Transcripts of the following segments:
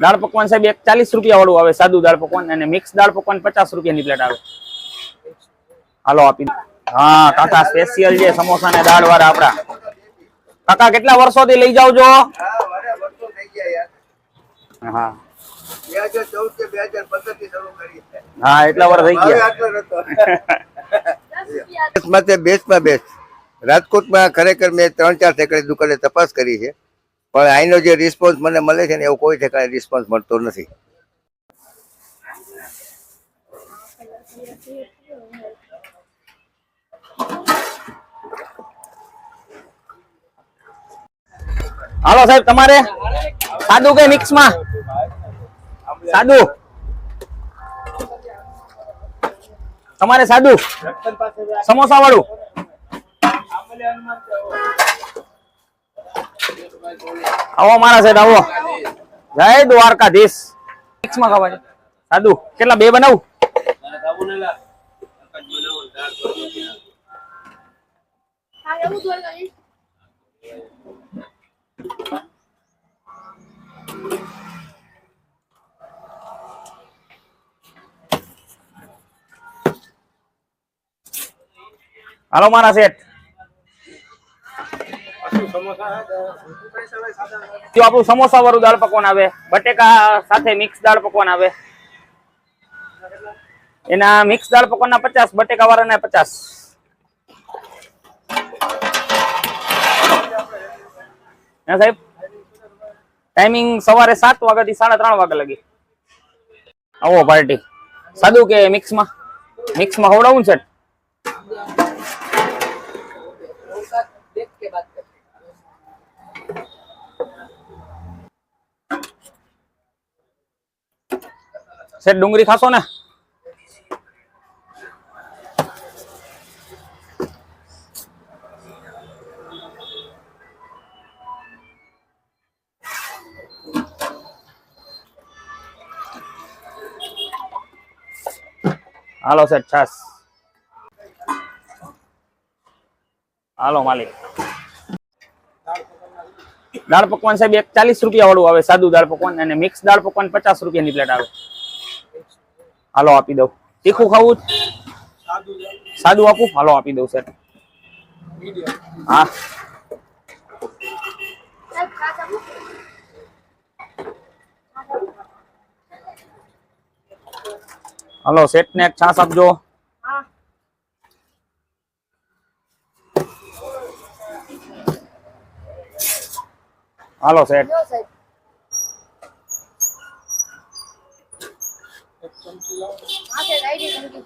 દાળ પકવાન સાહેબ એક ચાલીસ રૂપિયા વાળું આવે, સાદું દાળ પકવાન અને મિક્સ દાળ પકવાન પચાસ રૂપિયાની પ્લેટ આવે. હાલો આપી હા, કાકા સ્પેશિયલ છે, સમોસા ને દાળ વાળા આપડા કાકા, કેટલા વર્ષોથી લઈ જાવ હા. એટલા વર્ષ થઈ ગયા. બેસ્ટમાં બેસ્ટ. રાજકોટમાં ખરેખર મેં ત્રણ ચાર સેકડે દુકાને તપાસ કરી છે. પણ અહીંનો જે રિસ્પોન્સ મને મળે છે ને એવો કોઈ ઠેકાણે રિસ્પોન્સ મળતો નથી. હાલો સાહેબ, તમારે? સાદું કે મિક્સમાં સાદું? તમારે સાદું? સમોસા વાળું આવો મારા સાહેબ આવો જય દ્વારકાધીશ મિક્સમાં ખાવા છે સાદું કેટલા બે બનાવું હા એવું જોઈ લઈશ હાલો મારા સેટ જો આપણું સમોસા વાળું દાળ પકવાન આવે, બટેકા સાથે મિક્સ દાળ પકવાન આવે. એના મિક્સ દાળ પકવાન ના પચાસ બટેકા વાળાના પચાસ. હા, સાહેબ? ટાઈમિંગ સવારે સાત વાગ્યાથી સાડા ત્રણ વાગ્યા લગી. આવો, પાર્ટી. સાદું કે મિક્સમાં મિક્સમાં ખવડાવું ને સેટ ડુંગળી ખાશો ને? હાલો સેટ છાસ. હાલો માલિક. દાળ પકવાન સાહેબ એક ચાલીસ રૂપિયા વાળું આવે, સાદું દાળ પકવાન અને મિક્સ દાળ પકવાન પચાસ રૂપિયાની પ્લેટ આવે. હાલો આપી દઉં. તીખું ખાવું સાદું આપું? હાલો આપી દઉં સર હા. હલો સેટ ને એક છાસ આપજો. હાલો સેટ સાહેબ હા સાહેબ આઈડી સમજી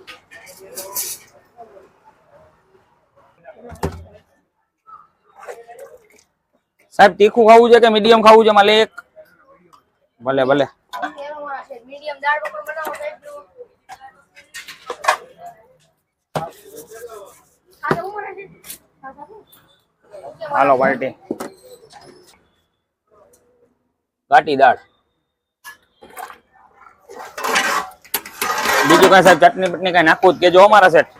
સાહેબ તીખું ખાવું છે કે મીડિયમ ખાવું છે માલિક ભલે ભલે કેવા છે મીડિયમ દાળ પકવાન બનાવો સાહેબ લો હા તો હું મને હા સાહેબ હાલો, પાર્ટી. ઘાટી દાળ. બીજું કઈ સાહેબ ચટણી બટની કઈ નાખવું જ? કેજો અમારા સેટ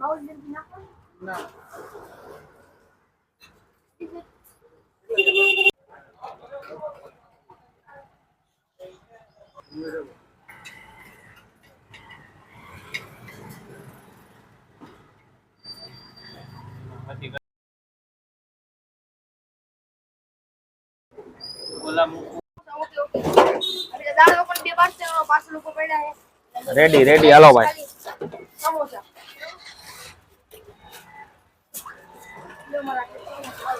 બાઉલ જલ્દી નાખો ઓકે ઓકે એટલે દાળ પકવાન બે પાર્સલ પાર્સલ ઉપર પડ્યા છે રેડી રેડી હાલો ભાઈ સમોસા લો મારા સમોસા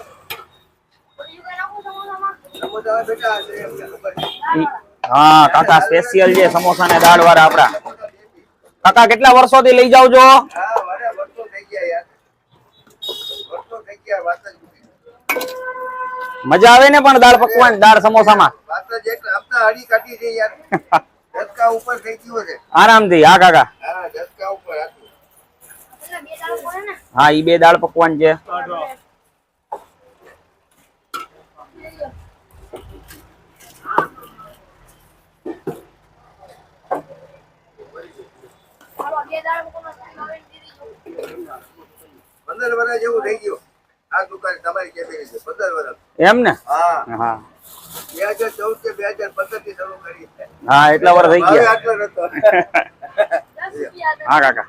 બીજું કઈ નાખું સમોસામાં સમોસા બેટા છે એમને ખબર છે. ઈ- હા કાકા સ્પેશિયલ છે સમોસા ને દાળ વાળા આપડા કાકા કેટલા વર્ષોથી લઈ જાવ છો? હા મારે વર્ષો થઈ ગયા યાર વર્ષો થઈ ગયા વાત જ નથી. મજા આવે ને પણ દાળ પકવાન દાળ સમોસામાં ધક્કા ઉપર થઈ ગયો છે આરામથી હા કાકા. હા ધક્કા ઉપર હતું હા ઈ બે દાળ પકવાન છે. પંદર વર્ષ જેવું થઈ ગયું. આ દુકાન તમારી કેબિન છે પંદર વર્ષ એમ ને હા. હા. હા એટલા વર્ષ થઈ ગયા. હા કાકા.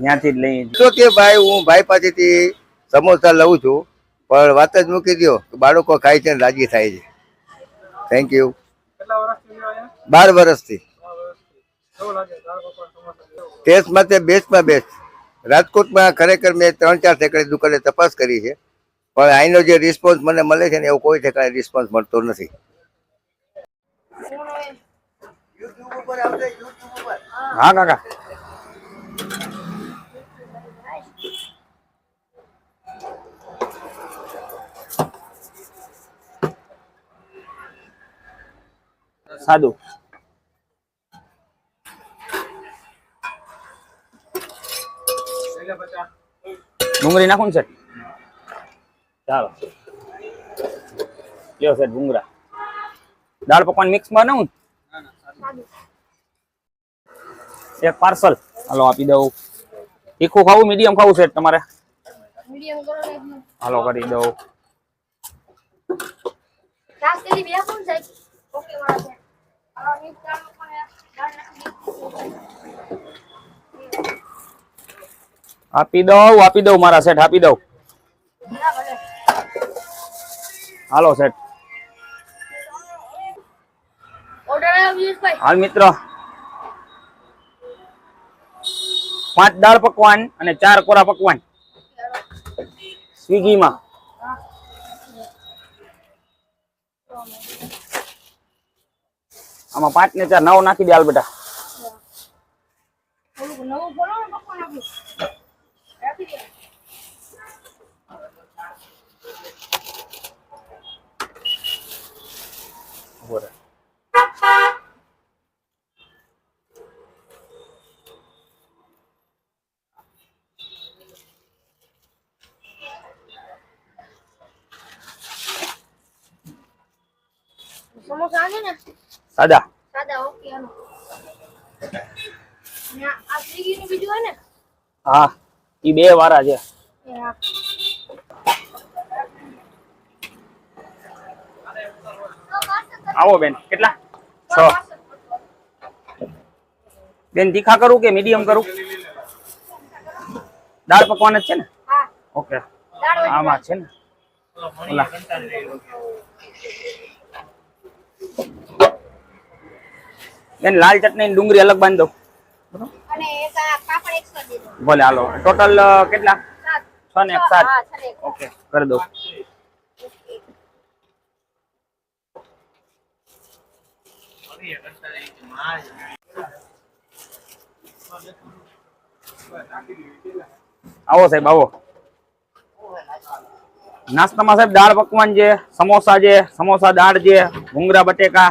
ત્યાંથી જ લઈ તો કે ભાઈ હું ભાઈ પાસેથી સમોસા લઉં છું પણ વાત જ મૂકી દો કે બાળકો ખાય છે ને રાજી થાય છે. થેન્ક યુ બાર વર્ષથી ટેસ્ટ માટે બેસ્ટમાં બેસ્ટ રાજકોટમાં ખરેખર મેં ત્રણ ચાર ઠેકાણે દુકાને તપાસ કરી છે. પણ અહીંનો જે રિસ્પોન્સ મને મળે છે ને એવો કોઈ ઠેકાણે રિસ્પોન્સ મળતો નથી. હું કાકા. સાદું. ડુંગળી નાખું ને સેટ ચાલો. લ્યો સેટ ડુંગરા દાળ પકવાન મિક્સ બનાવું એક પાર્સલ હાલો આપી દઉં. તીખું ખાવું મીડિયમ ખાવું છે તમારે. હાલો કરી દઉં. ઓકે વાળા છે આ મિક્સ દાળ પકવાન દાળ નાખી દીધી. આપી દઉં આપી દઉં મારા સેટ આપી દઉં. હાલો સેટ. પિયુષભાઈ હાલ મિત્ર. પાંચ દાળ પકવાન અને ચાર કોરા પકવાન. સ્વીગીમાં. આમાં પાંચ ને ચાર નવ નાખી દે હાલ બેટા. થોડુંક નવું બોલો ને પકવાન આપણું રાખી દે ઊભો રહે. સમોસા છે ને ઈ બે વારા છે. આવો બેન કેટલા? છ. બેન તીખા કરું કે મીડિયમ કરું? દાળ પકવાન જ છે ને? ઓકે. આમાં છે ને? ઓલા. બેન લાલ ચટણી ડુંગળી અલગ બાંધી દો અને એક પાપડ એક્સ્ટ્રા દે દો ભલે હાલો. ટોટલ કેટલા? સાત છ ને એક સાત. હા છ ને એક. ઓકે કરી દો આવો સાહેબ આવો. નાસ્તામાં સાહેબ દાળ પકવાન છે સમોસા છે સમોસા દાળ છે ભૂંગરા બટેકા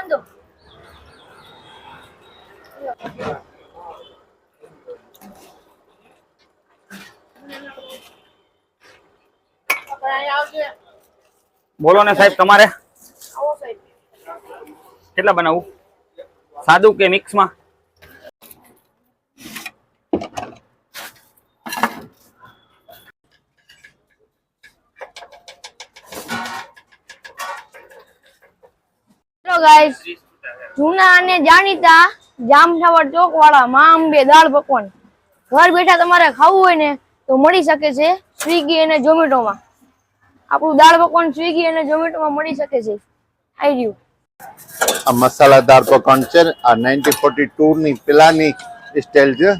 બાંધો બોલો ને સાહેબ તમારે? કેટલા બનાવું? સાદું કે મિક્સમાં જૂના અને જાણીતા જામઠાવર ચોક વાળા મા અંબે દાળ પકવાન. ઘર બેઠા તમારે ખાવું હોય ને તો મળી શકે છે સ્વીગી અને ઝોમેટોમાં. આપણું દાળ પકવાન સ્વીગી અને ઝોમેટોમાં મળી શકે છે. આઈ રહ્યું આ મસાલાદાર પકવાન છે આ નાઇન્ટી ફોર્ટી ટુ ની પેલાની સ્ટાઇલ છે.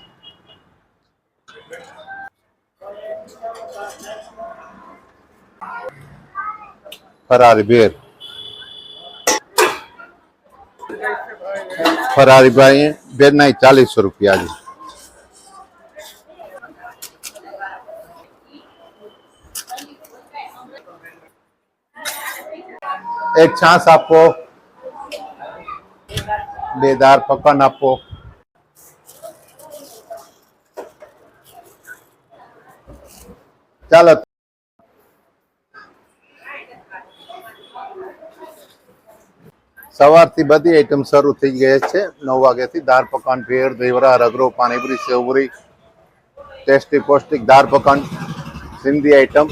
ફરારી ભેર ફરારી ભાઈ બેર ના ચાલીસો રૂપિયા છે એક છાસ આપો. બે દાળ પકવાન આપો. ચાલો. સવારથી બધી આઈટમ શરૂ થઈ ગઈ છે. નવ વાગ્યાથી દાળ પકવાન, ભેળ દેવરા રગરો, પાણીપુરી, સેવપુરી, ટેસ્ટી, પૌષ્ટિક દાળ પકવાન, સિંધી આઈટમ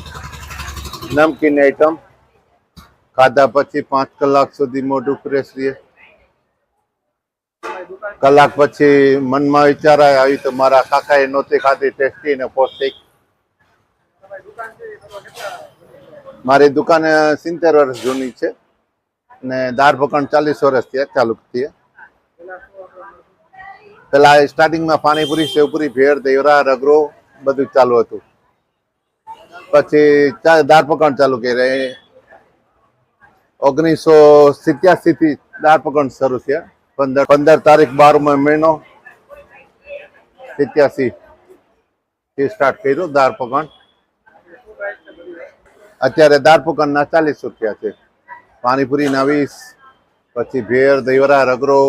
નમકીન આઈટમ ખાધા પછી પાંચ કલાક સુધી મોઢું ફ્રેશ રહીએ કલાક પછી મનમાં વિચાર આવે તો મારા કાકાએ નહોતી ખાધી, ટેસ્ટી અને પૌષ્ટિક. મારી દુકાન સિત્તેર વર્ષ જૂની છે. ને દાળ પકડ ચાલીસ વર્ષ થયા, ચાલુ થયા. પેલા સ્ટાર્ટિંગમાં પાણીપુરી, સેવપુરી, ભેળ, દેવરા, રગરો બધું ચાલુ હતું. પછી દાળ પકડ ચાલુ કર્યા. ઓગણીસો સિત્યાસી થી દાળ પકડ શરૂ થયા. પંદર પંદર તારીખ બારમો મહિનો સિત્યાસી થી સ્ટાર્ટ કર્યું દાળ પકવાન. અત્યારે દાળ પકડના ચાલીસ રૂપિયા છે. પાણીપુરીના વીસ પછી ભેળ દહીવરા રગરો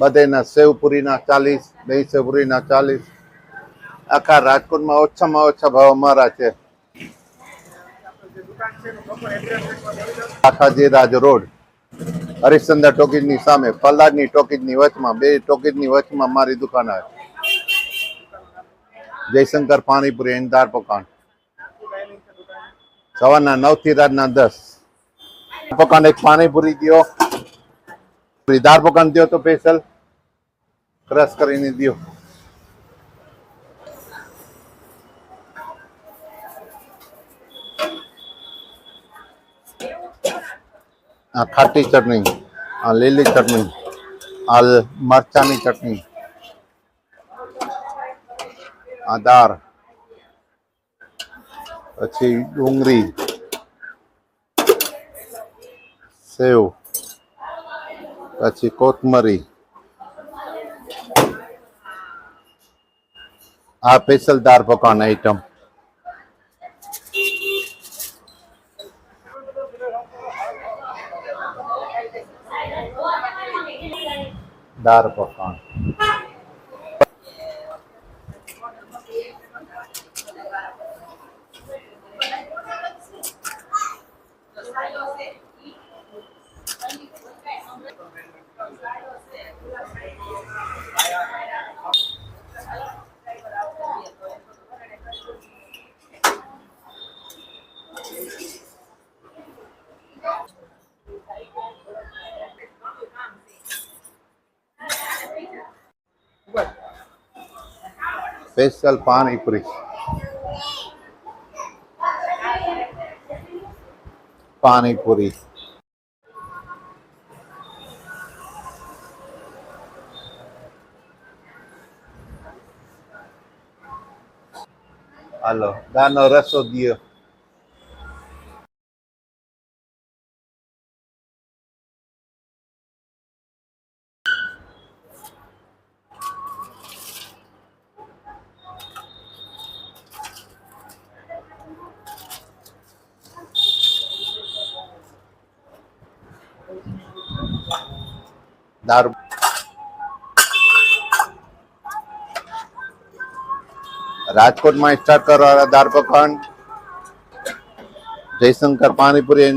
બધેના સેવપુરીના ચાલીસ, દહીં સેવપુરીના ચાલીસ. આખા રાજકોટમાં ઓછામાં ઓછા ભાવ અમારા છે. આખાજી રાજ રોડ, હરિશ્ચંદ્ર ટોકીજની સામે, ફલાદની ટોકીજની વચમાં, બે ટોકીજની વચમાં મારી દુકાન આવે. જયશંકર પાણીપુરી એન્ડ દાળ પકવાન સવારના નવથી રાતના દસ. પકવાન એક પાણીપુરી દ્યો. દાળ પકવાન દ્યો તો સ્પેશિયલ. ક્રશ કરીને દ્યો. આ ખાટી ચટણી, આ લીલી ચટણી, આ મરચાની ચટણી, આ દાળ, પછી ડુંગળી સેવ પછી કોથમરી આ special dal pakwan item dal pakwan. Special panipuri panipuri હાલો દાનો રસો દિયો દારૂ. રાજકોટમાં સ્ટાર્ટ કરવાના દાળ પકવાન, જયશંકર પાણીપુરી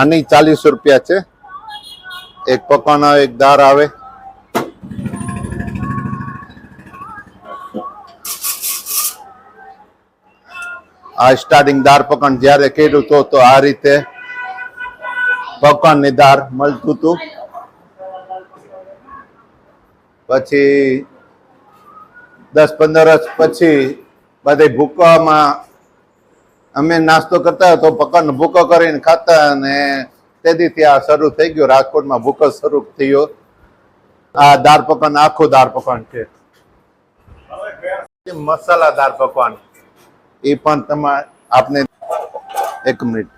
આની ચાલીસ રૂપિયા છે. એક પકવાન આવે, એક દાળ આવે. આ સ્ટાર્ટિંગ દાળ પકડ જ્યારે કર્યું તો તો આ રીતે પકવાનની દાળ મળતું હતું. પછી દસ પંદર વર્ષ પછી બધે ભૂકવામાં અમે નાસ્તો કરતા તો પકડ ભૂકો કરીને ખાતા અને તેથી આ શરૂ થઈ ગયો. રાજકોટમાં ભૂકો શરૂ થયો. આ દાળ પકવાન આખું દાળ પકવાન છે. મસાલાદાર પકવાન. એ પણ તમારે આપને એક મિનિટ.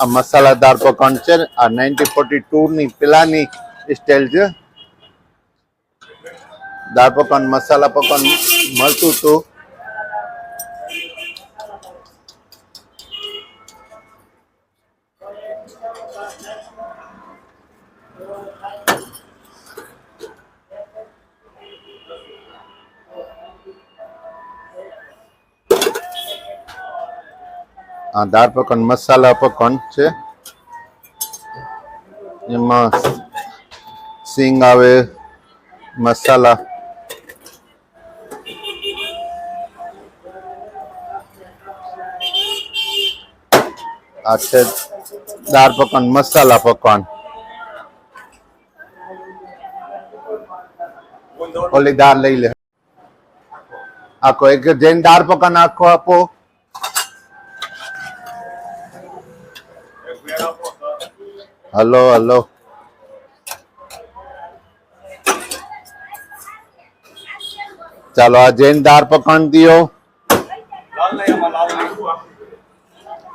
આ મસાલાદાર પકવાન છે આ નાઇન્ટી ફોર્ટી ટુ ની પેલાની સ્ટાઇલ છે. દાળ પકવાન, મસાલા પકવાન મળતું હતું. આ દાળ પકવાન, મસાલા પકવાન છે. એમાં સિંગ આવે, મસાલા. આ છે દાળ પકવાન, મસાલા પકવાન. ઓલી દાળ લઈ લે. આખો એક જૈન દાળ પકવાન આખો આપો. હલો હલો ચાલો, આ જૈન દાળ પકવાન દિયો.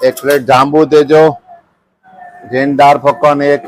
એક પ્લેટ જાંબુ દેજો. જૈન દાળ પકવાન એક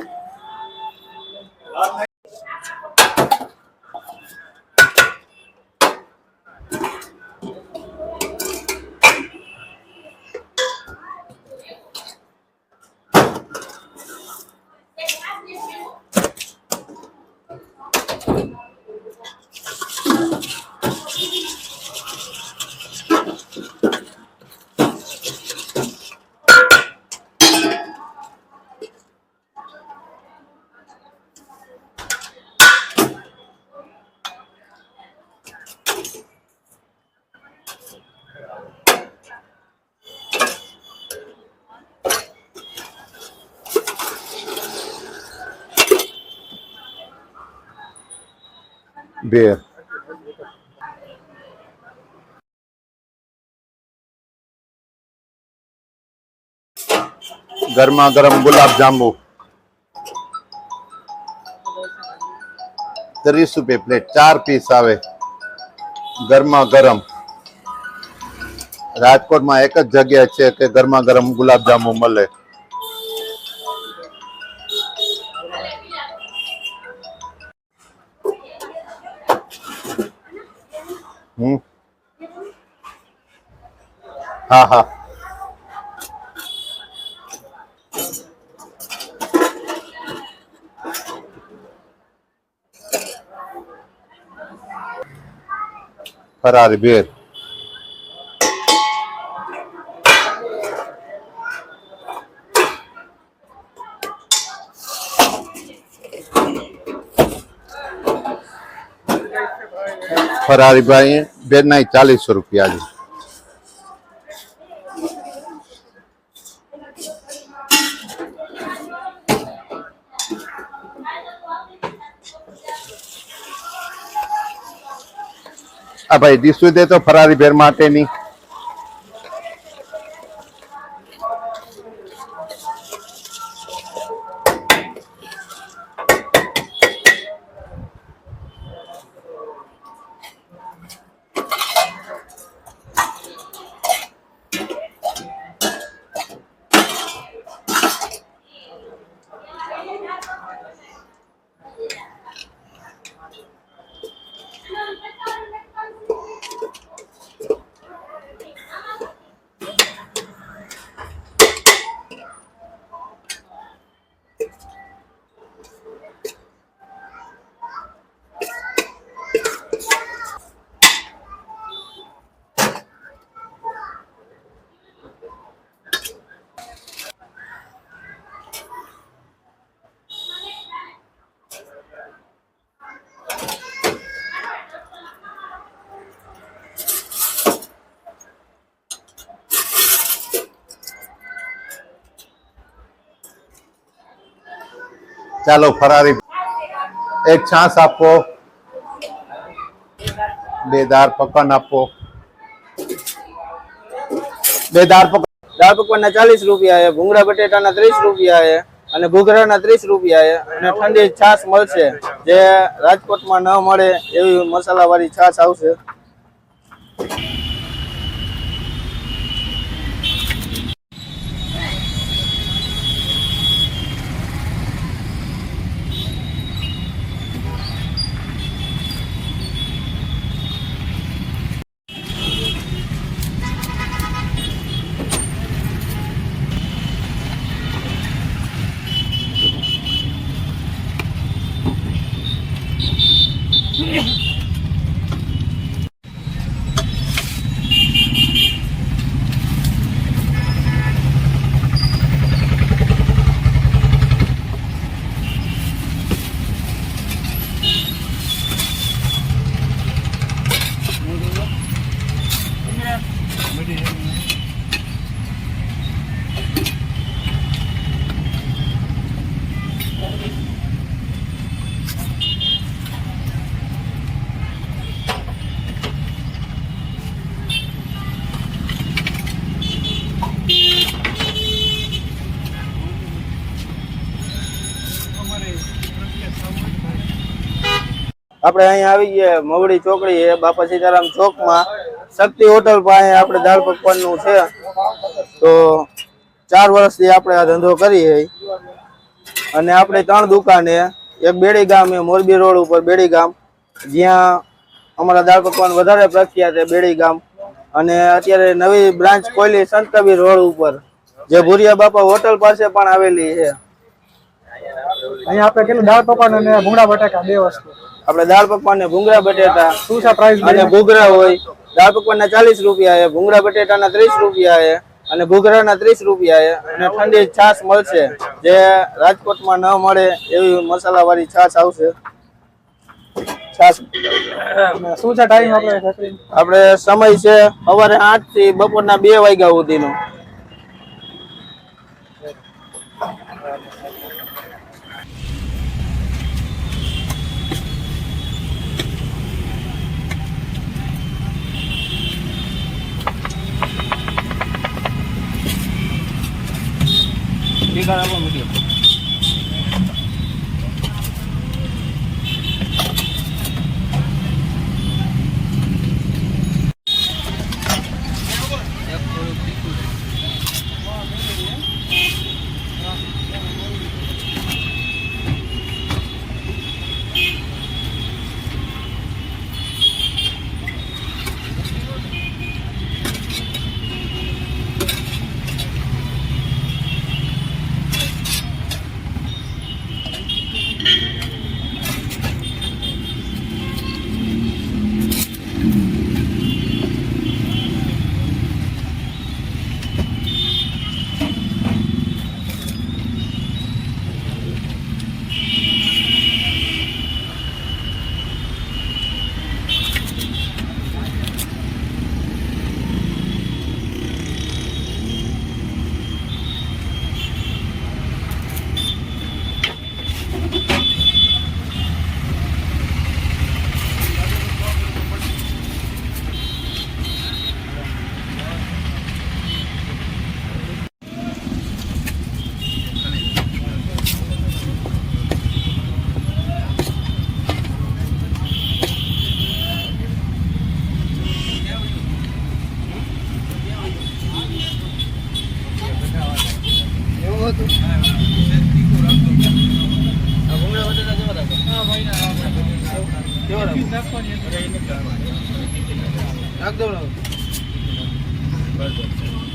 બે ગરમા ગરમ ગુલાબ જાંબુ ત્રીસ રૂપિયા પ્લેટ ચાર પીસ આવે ગરમા ગરમ રાજકોટમાં એક જ જગ્યા છે કે ગરમા ગરમ ગુલાબ જાંબુ મળે હમ હા હા ફરારી બેર ફરારી ભાઈ બેર ના ચાલીસો રૂપિયા છે આ ભાઈ ડીશું દે તો ફરારી ભેર માટેની ચાલો ફરારી. એક છાસ આપો. બે દાળ પકવાન આપો. બે દાળ પકવાન દાળ પકવાનના ચાલીસ રૂપિયા છે, ભૂંગળા બટેટાના ત્રીસ રૂપિયા છે, અને ઘૂઘરાના ત્રીસ રૂપિયા છે, અને ઠંડી છાશ મળશે. જે રાજકોટમાં ન મળે એવી મસાલાવાળી છાશ આવશે. આપણે અહીંયા આવી ગયા મવડી ચોકડી છે, બાપા સીતારામ ચોકમાં, શક્તિ હોટલ પાસે આપણે દાળ પકવાનનું છે. તો ચાર વર્ષથી આપણે આ ધંધો કરીએ અને આપણે ત્રણ દુકાને, એક બેડી ગામ છે મોરબી રોડ ઉપર બેડી ગામ જ્યાં અમારા દાળ પકવાન વધારે પ્રખ્યાત છે બેડી ગામ અને અત્યારે નવી બ્રાન્ચ ખોલી સંત કબીર રોડ ઉપર, જે ભુરિયા બાપા હોટલ પાસે પણ આવેલી છે. અહીંયા આપણે કેટલું દાળ પકવાન અને ભૂંગળા બટાકા, બે વસ્તુ. આપણે દાળ પકવાન ને ભૂંગળા બટેટા શું છે પ્રાઇસ અને ભૂંગળા હોય. દાળ પકવાનના ચાલીસ રૂપિયા છે ભૂંગળા બટેટાના ત્રીસ રૂપિયા છે અને ઘૂઘરાના ત્રીસ રૂપિયા છે. અને ઠંડી છાશ મળશે જે રાજકોટમાં ન મળે એવી મસાલા વાળી છાશ આવશે. છાશ. શું છે ટાઈમ આપણે આપણે સમય છે સવારે આઠથી બપોરના બે વાગ્યા સુધીનો. 你刚才问个问题。નાખવાની એકદમ બરાબર